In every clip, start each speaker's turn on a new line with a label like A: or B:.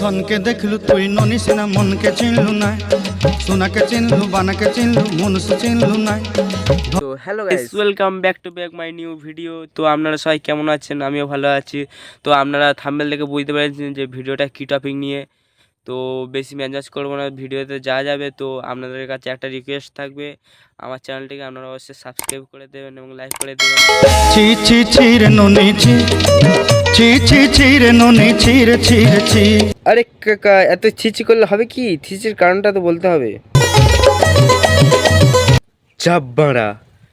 A: ধনকে দেখলু তুই ননি না মনকে চিনলু না সোনাকে চিনলু বানাকে চিনলু মনুষ চিনলু না
B: তো hello guys welcome back to back my new video তো আপনারা সবাই কেমন আছেন? আমিও ভালো আছি। তো আপনারা থাম্বেল দেখে বুঝতে পারছেন যে ভিডিওটা কী টপিক নিয়ে। তো বেশি ম্যানেজ করব না ভিডিওতে যা যাবে। তো আপনাদের কাছে একটা রিকোয়েস্ট থাকবে। আমার চ্যানেলটিকে আপনারা অবশ্যই সাবস্ক্রাইব করে দেবেন এবং লাইক করে দেবেন।
A: ছি ছি ছি রে ননি ছি ছি ছি।
B: আরে কাকা এত ছিচি করলে হবে কি? ছিচির কারণটা তো বলতে হবে। চাব্বাড়া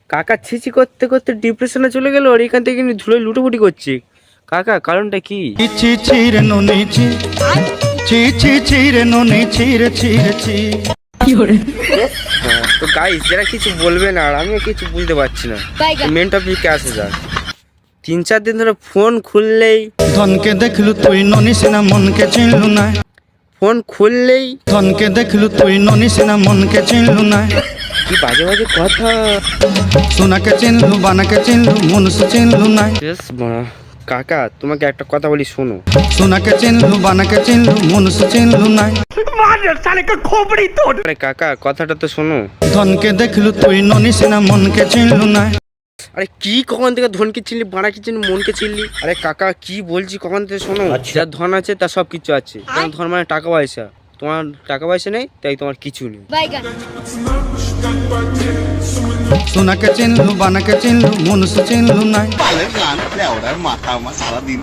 B: কাকা ছিচি করতে করতে ডিপ্রেশনে চলে গেল আর এখান থেকে ধুলোয় লুটোপুটি করছে। কাকা কারণটা কি?
A: ছি ছি ছি রে ননি ছি। ছি ছি ছি রে ননি ছি রে ছি
B: হ্যাঁ, তো গাইস যারা কিছু বলবে না আর আমিও কিছু বুঝতে পারছি না। মেন টপিকে আসে যাক তিন চার দিন ধরে ফোন খুললেই
A: ধনকে দেখলু তুই ননিস না মনকে চিনলু না।
B: ফোন খুললেই
A: ধনকে দেখলু তুই ননিস না মনকে চিনলু না।
B: কি বাজে বাজে কথা।
A: সোনাকে চিনলু বানাকে চিনলু মনুষ চিনলু না।
B: বেশ বড়। কাকা তোমাকে একটা কথা বলি শোনো।
A: সোনাকে চিনলু বানাকে চিনলু মনুষ চিনলু না।
B: আরে কাকা কথাটা তো শোনো।
A: ধনকে দেখলু তুই ননিস না মনকে চিনলু না।
B: আরে কি কখন থেকে ধনকে চিনলি বাড়াকে চিনলি মনকে চিনলি? আরে কাকা কি বলছি কখন থেকে শোনো? যার ধন আছে তার সব কিছু আছে। তোমার ধন মানে টাকা পয়সা। তোমার টাকা পয়সা নেই তাই তোমার কিছু নেই.
A: সোনাকে চিনলু বানাকে চিনলু মনুষ্য চিনলু না
C: পালের গান লেওড়ার মাথা আমার সারাদিন